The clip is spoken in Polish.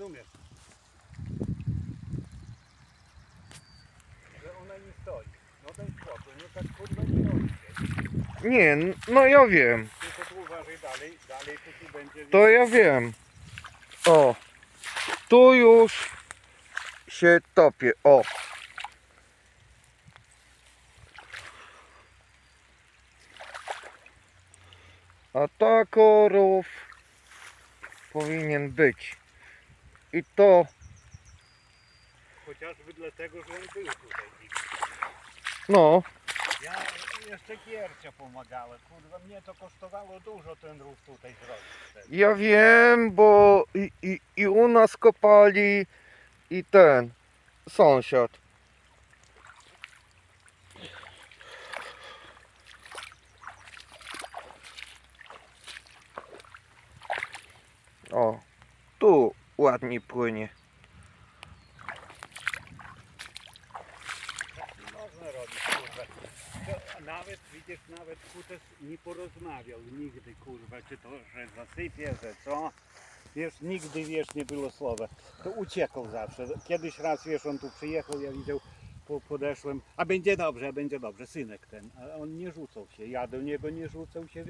rozumiesz. Że ona nie stoi. No daj spokój, no tak kurwa nie robi. Nie, no ja wiem. Tylko tu uważaj dalej, dalej tu, będzie... To ja wiem. O. Tu już się topię. O. A tak rów powinien być. I to, Chociażby dlatego, że on był tutaj. no, Ja jeszcze kiercia pomagałem. Kurwa, mnie to kosztowało dużo ten rów tutaj zrobić. ja wiem, bo i, i, i u nas kopali i ten sąsiad. O, tu ładnie płynie. Nie można robić, kurwa. To nawet, widzisz, nawet kutes nie porozmawiał nigdy, kurwa, czy to, że zasypie, że co. Wiesz, nigdy, wiesz, nie było słowa. To uciekał zawsze. Kiedyś raz, wiesz, on tu przyjechał, ja widział, po, podeszłem, a będzie dobrze, a będzie dobrze, synek ten. A on nie rzucał się, ja do niego nie rzucał się, wiesz.